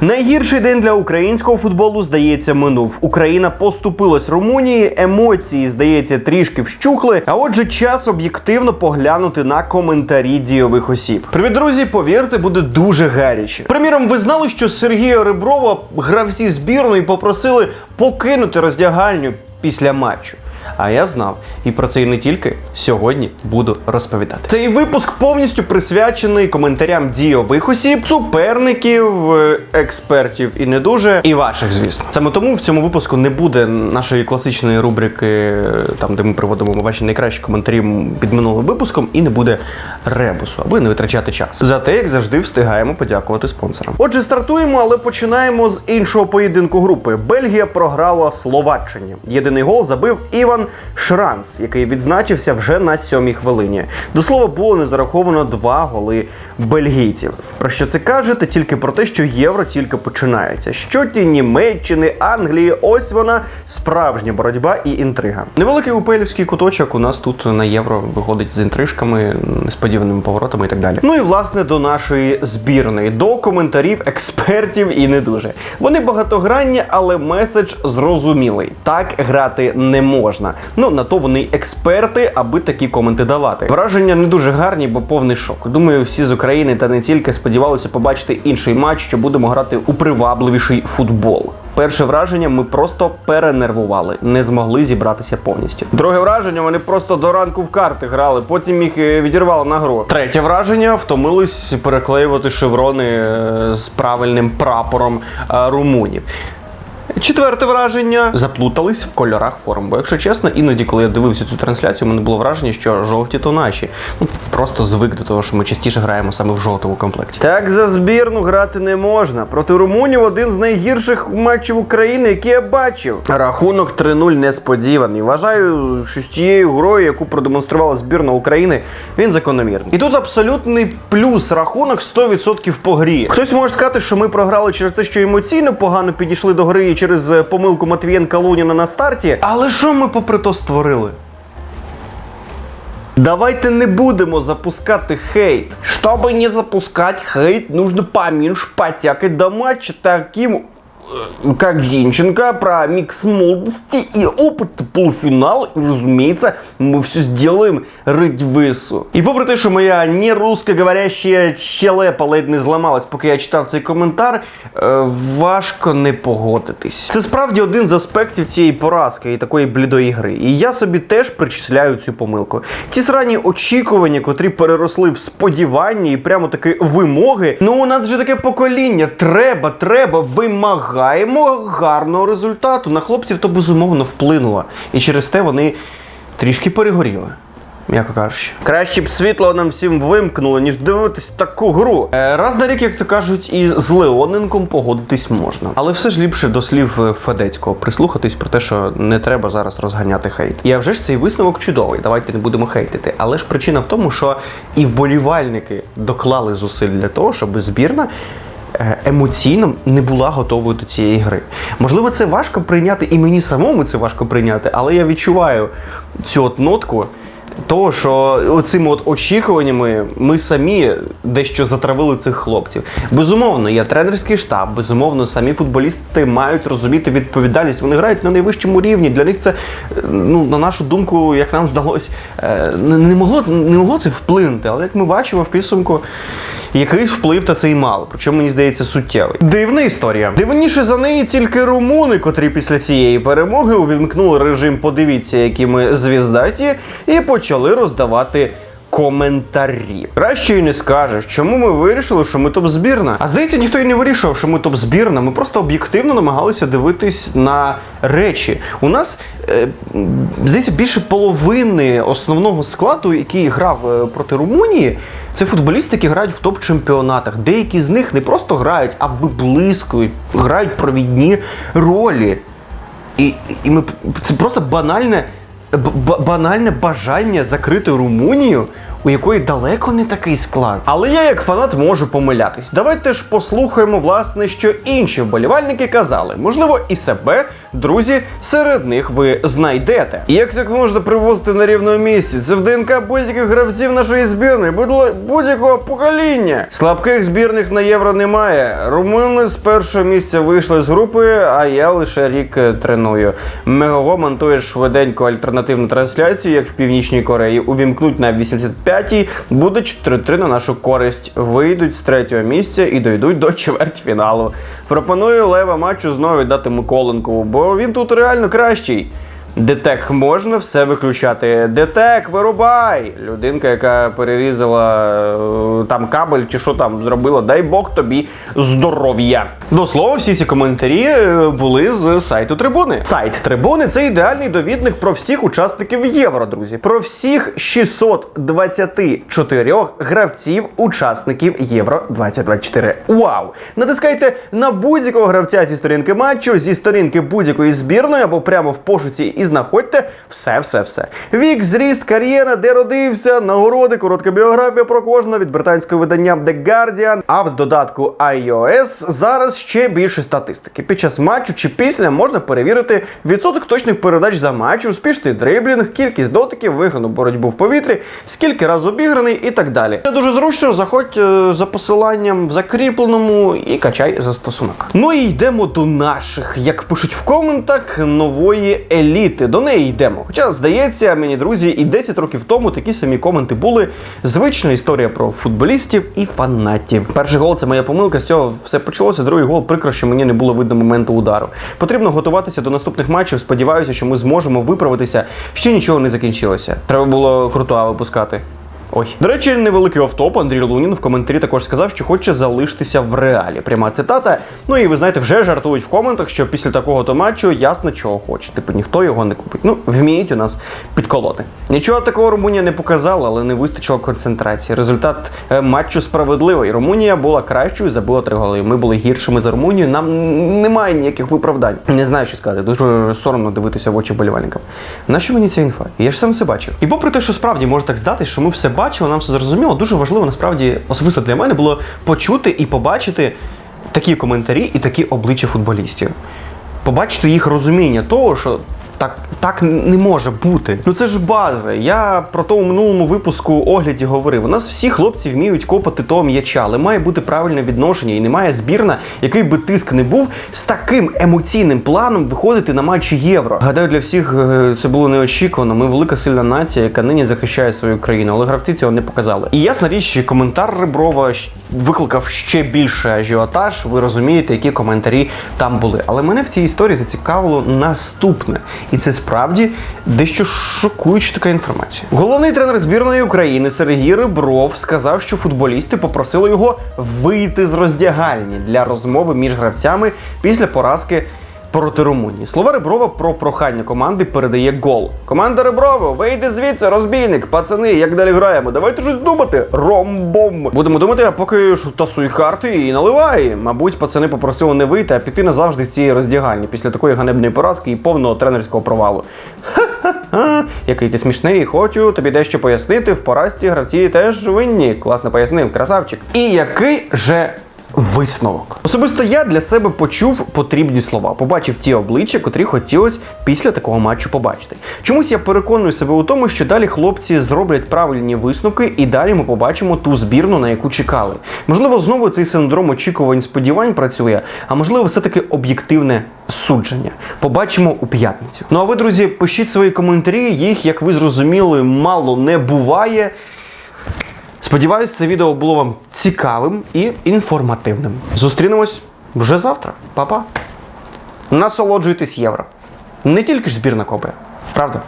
Найгірший день для українського футболу, здається, минув. Україна поступилась Румунії, емоції, здається, трішки вщухли. А отже, час об'єктивно поглянути на коментарі дійових осіб. Привіт, друзі! Повірте, буде дуже гаряче. Приміром, ви знали, що Сергія Реброва гравці збірної попросили покинути роздягальню після матчу. А я знав, і про це і не тільки сьогодні буду розповідати. Цей випуск повністю присвячений коментарям дійових осіб, суперників, е, експертів і не дуже, і ваших, звісно. Саме тому в цьому випуску не буде нашої класичної рубрики, е, там де ми приводимо ваші найкращі коментарі під минулим випуском, і не буде ребусу, аби не витрачати час. Зате, як завжди, встигаємо подякувати спонсорам. Отже, стартуємо, але починаємо з іншого поєдинку групи. Бельгія програла Словаччині. Єдиний гол забив Іван Шранц, який відзначився вже на сьомій хвилині. До слова, було не зараховано два голи бельгійців. Про що це каже? Та тільки про те, що євро тільки починається. Що ті Німеччини, Англії, ось вона справжня боротьба і інтрига. Невеликий упелівський куточок у нас тут на євро виходить з інтрижками, несподіваними поворотами і так далі. Ну і власне до нашої збірної, до коментарів експертів і не дуже. Вони багатогранні, але меседж зрозумілий. Так грати не можна. Ну на то вони експерти, аби такі коменти давати. Враження не дуже гарні, бо повний шок. Думаю, всі з України та не тільки сподівалися побачити інший матч, що будемо грати у привабливіший футбол. Перше враження ми просто перенервували, не змогли зібратися повністю. Друге враження вони просто до ранку в карти грали, потім їх е, відірвало на гру. Третє враження втомились переклеювати шеврони е, з правильним прапором е, румунів. Четверте враження заплутались в кольорах форм. Бо, якщо чесно, іноді, коли я дивився цю трансляцію, у мене було враження, що жовті то наші. Ну просто звик до того, що ми частіше граємо саме в жовтому комплекті. Так за збірну грати не можна. Проти румунів один з найгірших матчів України, які я бачив. Рахунок 3-0 несподіваний. Вважаю, що з тією грою, яку продемонструвала збірна України, він закономірний. І тут абсолютний плюс рахунок 100% по грі. Хтось може сказати, що ми програли через те, що емоційно погано підійшли до гри через е, помилку Матвієнка Луніна на старті. Але що ми попри то створили? Давайте не будемо запускати хейт. Чтобы не запускать хейт, нужно поменьше потякать до матча таким как Зинченко, про микс молодости и опыт полуфинал. И, разумеется, мы все сделаем ради вису. І попри те, що моя не русскоговорящая щелепа ледь не зламалась, поки я читав цей коментар, е, важко не погодитись. Це справді один з аспектів цієї поразки і такої блідої гри. І я собі теж причисляю цю помилку. Ті срані очікування, котрі переросли в сподівання і прямо таки вимоги. Ну, у нас вже таке покоління. Треба, треба, вимагаємо гарного результату. На хлопців то безумовно вплинуло. І через те вони трішки перегоріли. М'яко кажучи. Краще б світло нам всім вимкнуло, ніж дивитись таку гру. Е, раз на рік, як то кажуть, і з Леоненком погодитись можна. Але все ж ліпше до слів е, Федецького прислухатись про те, що не треба зараз розганяти хейт. І а вже ж цей висновок чудовий. Давайте не будемо хейтити. Але ж причина в тому, що і вболівальники доклали зусиль для того, щоб збірна. Е, Емоційно не була готовою до цієї гри. Можливо, це важко прийняти, і мені самому це важко прийняти, але я відчуваю цю от нотку того, що оцими от очікуваннями ми самі дещо затравили цих хлопців. Безумовно, є тренерський штаб, безумовно, самі футболісти мають розуміти відповідальність. Вони грають на найвищому рівні. Для них це, е, ну, на нашу думку, як нам здалось, е, не могло, не могло це вплинути. Але як ми бачимо в підсумку. Якийсь вплив та це й мало, причому мені здається суттєвий. Дивна історія. Дивніше за неї тільки румуни, котрі після цієї перемоги увімкнули режим Подивіться, які ми звіздаті, і почали роздавати. Коментарі. Краще і не скажеш, чому ми вирішили, що ми топ-збірна. А здається, ніхто і не вирішував, що ми топ-збірна. Ми просто об'єктивно намагалися дивитись на речі. У нас, е, здається, більше половини основного складу, який грав е, проти Румунії, це футболісти, які грають в топ-чемпіонатах. Деякі з них не просто грають, а виблискують, грають провідні ролі. І, і ми це просто банальне, банальне бажання закрити Румунію у якої далеко не такий склад. Але я, як фанат, можу помилятись. Давайте ж послухаємо, власне, що інші вболівальники казали. Можливо, і себе, друзі, серед них ви знайдете. Як так можна привозити на рівному місці? Це в ДНК будь-яких гравців нашої збірної, будь- будь-якого покоління. Слабких збірних на євро немає. Румуни з першого місця вийшли з групи, а я лише рік е, треную. Мегого монтує швиденько альтернативну трансляцію, як в Північній Кореї. Увімкнуть на 85-й, буде 4-3 на нашу користь. Вийдуть з третього місця і дойдуть до чвертьфіналу. Пропоную лева матчу знову віддати Миколенкову, бо він тут реально кращий. Детек можна все виключати. Детек, вирубай! Людинка, яка перерізала е, там кабель чи що там зробила, дай Бог тобі здоров'я. До слова, всі ці коментарі е, були з сайту трибуни. Сайт трибуни це ідеальний довідник про всіх учасників євро, друзі. Про всіх 624 гравців, учасників Євро 2024. Вау! Натискайте на будь-якого гравця зі сторінки матчу, зі сторінки будь-якої збірної або прямо в пошуці і знаходьте все, все, все. Вік, зріст, кар'єра, де родився, нагороди, коротка біографія про кожного від британського видання The Guardian. А в додатку iOS зараз ще більше статистики. Під час матчу чи після можна перевірити відсоток точних передач за матч, успішний дриблінг, кількість дотиків, виграну боротьбу в повітрі, скільки раз обіграний і так далі. Це дуже зручно. Заходь е, за посиланням в закріпленому і качай застосунок. Ну і йдемо до наших, як пишуть в коментах, нової еліти. До неї йдемо. Хоча, здається, мені друзі, і 10 років тому такі самі коменти були. Звична історія про футболістів і фанатів. Перший гол це моя помилка. З цього все почалося. Другий гол прикро, що мені не було видно моменту удару. Потрібно готуватися до наступних матчів. Сподіваюся, що ми зможемо виправитися. Ще нічого не закінчилося. Треба було круто випускати. Ой, до речі, невеликий офтоп. Андрій Лунін в коментарі також сказав, що хоче залишитися в реалі. Пряма цитата. Ну і ви знаєте, вже жартують в коментах, що після такого то матчу ясно, чого хоче. Типу ніхто його не купить. Ну, вміють у нас підколоти. Нічого такого Румунія не показала, але не вистачило концентрації. Результат е, матчу справедливий. Румунія була кращою, забила три голи. Ми були гіршими за Румунію. Нам немає ніяких виправдань. Не знаю, що сказати. Дуже соромно дивитися в очі болівальникам. Нащо мені ця інфа? Я ж сам все бачив. І попри те, що справді може так здатись, що ми все бачили, нам все зрозуміло, дуже важливо насправді особисто для мене було почути і побачити такі коментарі і такі обличчя футболістів. Побачити їх розуміння того, що. Так, так не може бути. Ну це ж база. Я про то у минулому випуску огляді говорив. У нас всі хлопці вміють копати того м'яча, але має бути правильне відношення, і немає збірна, який би тиск не був, з таким емоційним планом виходити на матчі євро. Гадаю, для всіх е, це було неочікувано. Ми велика сильна нація, яка нині захищає свою країну, але гравці цього не показали. І ясна річ, коментар Реброва щ- викликав ще більше ажіотаж. Ви розумієте, які коментарі там були. Але мене в цій історії зацікавило наступне. І це справді дещо шокуюча така інформація. Головний тренер збірної України Сергій Ребров сказав, що футболісти попросили його вийти з роздягальні для розмови між гравцями після поразки. Проти Румунії. Слова Реброва про прохання команди передає гол. Команда Реброва, вийди звідси, розбійник, пацани, як далі граємо? Давайте щось думати. Ромбом. Будемо думати, а поки тасуй карти і наливай. Мабуть, пацани попросили не вийти, а піти назавжди з цієї роздягальні після такої ганебної поразки і повного тренерського провалу. Який ти смішний, хочу тобі дещо пояснити. В поразці гравці теж винні. Класно пояснив, красавчик. І який же висновок? Особисто я для себе почув потрібні слова, побачив ті обличчя, котрі хотілося після такого матчу побачити. Чомусь я переконую себе у тому, що далі хлопці зроблять правильні висновки, і далі ми побачимо ту збірну, на яку чекали. Можливо, знову цей синдром очікувань сподівань працює, а можливо, все-таки об'єктивне судження. Побачимо у п'ятницю. Ну а ви, друзі, пишіть свої коментарі. Їх, як ви зрозуміли, мало не буває. Сподіваюсь, це відео було вам цікавим і інформативним. Зустрінемось вже завтра. Па-па. Насолоджуйтесь євро. Не тільки ж збірна копи, правда?